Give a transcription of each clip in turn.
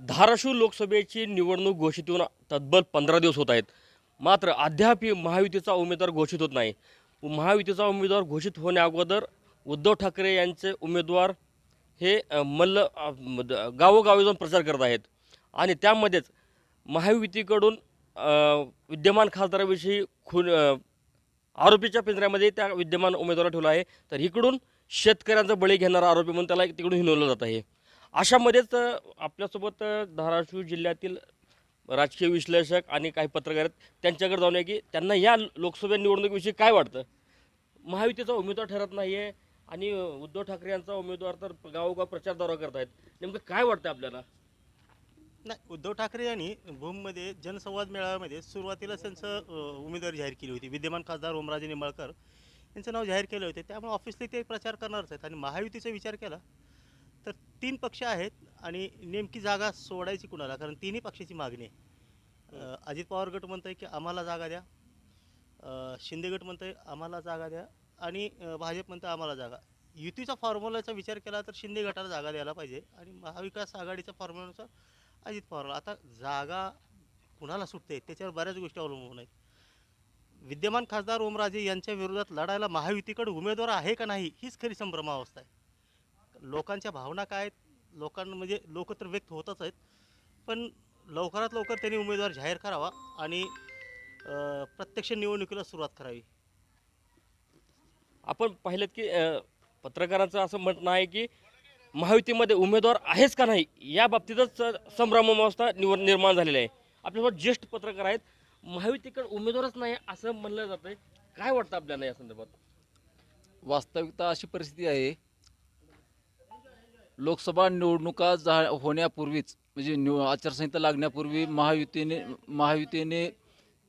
धाराशिव लोकसभेची निवडणूक घोषित होऊन तब्बल पंधरा दिवस होत आहेत. मात्र अद्याप महायुतीचा उमेदवार घोषित होत नाही. महायुतीचा उमेदवार घोषित होण्याअगोदर उद्धव ठाकरे यांचे उमेदवार हे मल्ल द- गावोगावी जाऊन प्रचार करत आहेत. आणि त्यामध्येच महायुतीकडून विद्यमान खासदाराविषयी खून आरोपीच्या पिंजऱ्यामध्ये त्या विद्यमान उमेदवार ठेवला आहे. तर इकडून शेतकऱ्यांचा बळी घेणारा आरोपी म्हणून त्याला तिकडून हिनवलं जात आहे. अशामध्येच आपल्यासोबत धाराशिव जिल्ह्यातील राजकीय विश्लेषक आणि काही पत्रकार आहेत. त्यांच्याकडे जाऊन की त्यांना या लोकसभा निवडणुकीविषयी काय वाटतं? महायुतीचा उमेदवार ठरत नाही आहे आणि उद्धव ठाकरे यांचा उमेदवार तर गावोगाव प्रचार दौरा करत आहेत नेमकं काय वाटतं आपल्याला? नाही उद्धव ठाकरे यांनी भूममध्ये जनसंवाद मेळाव्यामध्ये सुरुवातीलाच त्यांचं उमेदवारी जाहीर केली होती. विद्यमान खासदार ओमराजे निंबाळकर यांचं नाव जाहीर केलं होते. त्यामुळे ऑफिसली ते प्रचार करणारच आहेत. आणि महायुतीचा विचार केला तर तीन पक्ष आहेत आणि नेमकी जागा सोडायची कुणाला? कारण तिन्ही पक्षाची मागणी आहे. अजित पवार गट म्हणतंय की आम्हाला जागा द्या. शिंदे गट म्हणतंय आम्हाला जागा द्या. आणि भाजप म्हणतं आम्हाला जागा. युतीचा फॉर्म्युलाचा विचार केला तर शिंदे गटाला जागा द्यायला पाहिजे आणि महाविकास आघाडीच्या फॉर्म्युलानुसार अजित पवारला. आता जागा कुणाला सुटते? त्याच्यावर बऱ्याच गोष्टी अवलंबून आहेत. विद्यमान खासदार ओमराजे यांच्या विरोधात लढायला महायुतीकडे उमेदवार आहे का नाही हीच खरी संभ्रमावस्था आहे. लोकांच्या भावना काय आहेत? लोकांना म्हणजे लोक तर व्यक्त होतच आहेत. पण लवकरात लवकर त्यांनी उमेदवार जाहीर करावा आणि प्रत्यक्ष निवडणुकीला सुरुवात करावी. आपण पाहिलं की पत्रकारांचं असं म्हणणं आहे की महायुतीमध्ये उमेदवार आहेच का नाही? या बाबतीतच संभ्रमावस्था निवड निर्माण झालेली आहे. आपल्यासोबत ज्येष्ठ पत्रकार आहेत. महायुतीकडे उमेदवारच नाही असं म्हणलं जातंय. काय वाटतं आपल्याला या संदर्भात? वास्तविकता अशी परिस्थिती आहे लोकसभा निवडणुका जा होण्यापूर्वीच म्हणजे निव आचारसंहिता लागण्यापूर्वी महायुतीने महायुतीने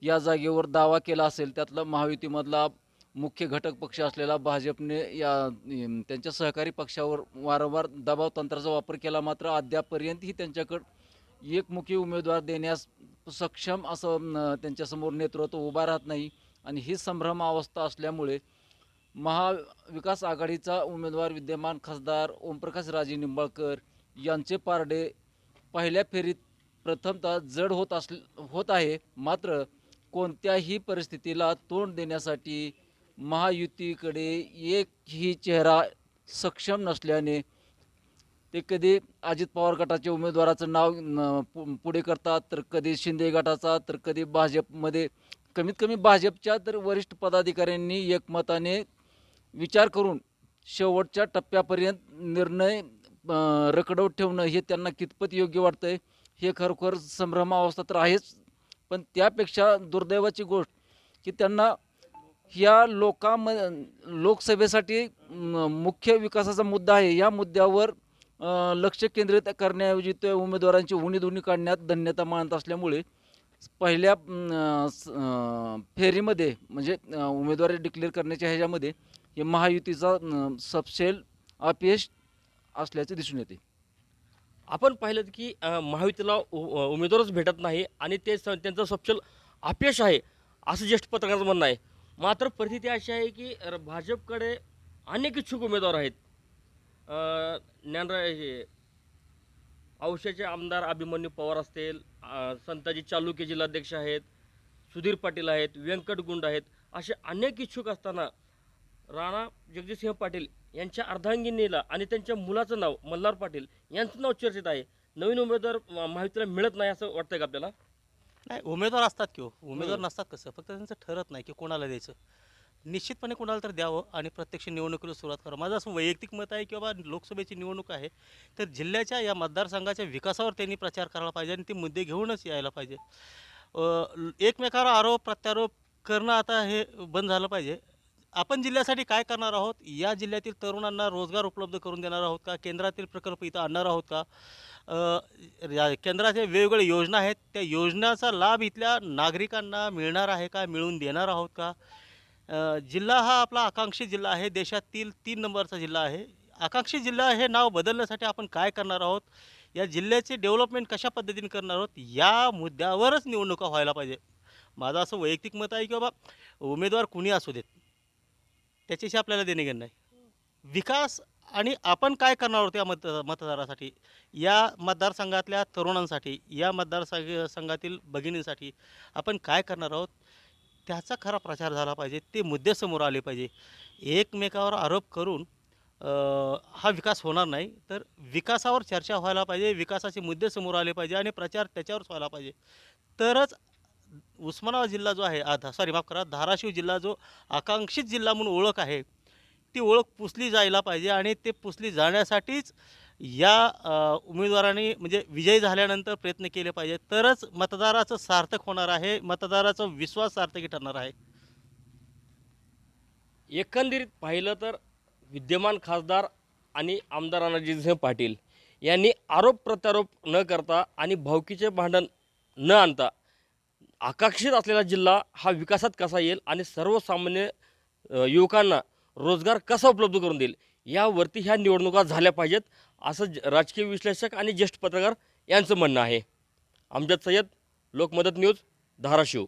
या जागेवर दावा केला असेल त्यातला महायुतीमधला मुख्य घटक पक्ष असलेला भाजपने या त्यांच्या सहकारी पक्षावर वारंवार दबाव तंत्राचा वापर केला. मात्र अद्यापपर्यंतही त्यांच्याकडं एकमुखी उमेदवार देण्यास सक्षम असं त्यांच्यासमोर नेतृत्व उभा राहत नाही. आणि ही संभ्रम अवस्था असल्यामुळे महाविकास आघाडीचा उमेदवार विद्यमान खासदार ओमप्रकाश राजे निंबाळकर यांचे पारडे पहिल्या फेरीत प्रथमतः जड होत अस होत आहे. मात्र कोणत्याही परिस्थितीला तोंड देण्यासाठी महायुतीकडे एकही चेहरा सक्षम नसल्याने ते कधी अजित पवार गटाच्या उमेदवाराचं नाव न, पु- पुढे करतात तर कधी शिंदे गटाचा तर कधी भाजपमध्ये. कमीत कमी भाजपच्या तर वरिष्ठ पदाधिकाऱ्यांनी एकमताने विचार करून शेवटच्या टप्प्यापर्यंत निर्णय अं, रखडवत ठेवणं हे त्यांना कितपत योग्य वाटतंय हे खरोखर संभ्रमावस्था तर आहेच. पण त्यापेक्षा दुर्दैवाची गोष्ट की त्यांना ह्या लोकांम लोकसभेसाठी मुख्य विकासाचा मुद्दा आहे. या मुद्द्यावर लक्ष केंद्रित करण्याऐवजी त्या उमेदवारांची उणीधुणी काढण्यात धन्यता मानत असल्यामुळे पहिल्या स- फेरीमध्ये म्हणजे उमेदवारी डिक्लेअर करण्याच्या ह्याच्यामध्ये हे महायुतीचा सबसेल सपशेल अपयश असल्याचे दिसून येते. आपण पाहिलं की महायुतीला उ- उमेदवारच भेटत नाही आणि ते स त्यांचं सपशेल अपयश आहे असं ज्येष्ठ पत्रकारांचं म्हणणं आहे. मात्र परिस्थिती अशी आहे की भाजपकडे अनेक इच्छुक उमेदवार आहेत. ज्ञानराय ज्ञानरा हे औषधाचे आमदार अभिमन्यू पवार असतील संताजी चालुके जिल्हाध्यक्ष आहेत सुधीर पाटील आहेत व्यंकट गुंड आहेत असे अनेक इच्छुक असताना राणा जगजितसिंह पाटील यांच्या अर्धांगिनीला आणि त्यांच्या मुलाचं नाव मल्हार पाटील यांचं नाव चर्चेत आहे. नवीन उमेदवार म- महायुतीला मिळत नाही असं वाटतंय का आपल्याला? नाही उमेदवार असतात की हो. उमेदवार. नसतात कसं फक्त त्यांचं ठरत नाही की कोणाला द्यायचं. निश्चितपणे कोणाला तर द्यावं आणि प्रत्यक्ष निवडणुकीला सुरुवात करा माझं असं वैयक्तिक मत आहे की बाबा लोकसभेची निवडणूक आहे तर जिल्ह्याच्या या मतदारसंघाच्या विकासावर त्यांनी प्रचार करायला पाहिजे आणि ते मुद्दे घेऊनच यायला पाहिजे. एकमेकावर आरोप प्रत्यारोप करणं आता हे बंद झालं पाहिजे. आपण जिल्ह्यासाठी काय करणार आहोत? या जिल्ह्यातील तरुणांना रोजगार उपलब्ध करून देणार आहोत का? केंद्रातील प्रकल्प इथं आणणार आहोत का? या केंद्राच्या वेगवेगळ्या योजना आहेत. त्या योजनाचा लाभ इथल्या नागरिकांना मिळणार आहे का? मिळवून देणार आहोत का? जिल्हा हा आपला आकांक्षी जिल्हा आहे. देशातील तीन नंबरचा जिल्हा आहे. आकांक्षी जिल्हा हे नाव बदलण्यासाठी आपण काय करणार आहोत? या जिल्ह्याचे डेव्हलपमेंट कशा पद्धतीने करणार आहोत? या मुद्द्यावरच निवडणुका व्हायला पाहिजे माझं असं वैयक्तिक मत आहे की बाबा उमेदवार कुणी असू देत? त्याच्याशी आपल्याला देणे घेणं नाही. विकास आणि आपण काय करणार आहोत या मत मतदारासाठी? या मतदारसंघातल्या तरुणांसाठी या मतदारसंघ संघातील भगिनींसाठी आपण काय करणार आहोत? त्याचा खरा प्रचार झाला पाहिजे ते मुद्दे समोर आले पाहिजे. एकमेकावर आरोप करून हा विकास होणार नाही तर विकासावर चर्चा व्हायला पाहिजे विकासाचे मुद्दे समोर आले पाहिजे आणि प्रचार त्याच्यावरच व्हायला पाहिजे. तरच उस्मानाबाद जिल्हा जो आहे सॉरी माफ करा धाराशिव जिल्हा जो आकांक्षित जिल्हा म्हणून ओळख आहे ती ओळख पुसली जायला पाहिजे आणि ते पुसली जाण्यासाठीच या उमेदवारांनी म्हणजे विजयी झाल्यानंतर प्रयत्न केले पाहिजे. तरच मतदाराचं सार्थक होणार आहे मतदाराचा विश्वास सार्थकी ठरणार आहे. एकंदरीत पाहिलं तर विद्यमान खासदार आणि आमदार रणजितसिंह पाटील यांनी आरोप प्रत्यारोप न करता आणि भावकीचे भांडण न आणता आकांक्षित असलेला जिल्हा हा विकासात कसा येईल आणि सर्वसामान्य युवकांना रोजगार कसा उपलब्ध करून देईल? यावरती ह्या निवडणुका झाल्या पाहिजेत असं ज- राजकीय विश्लेषक आणि ज्येष्ठ पत्रकार यांचं म्हणणं आहे. आमच्यात सय्यद लोकमदत न्यूज धाराशिव.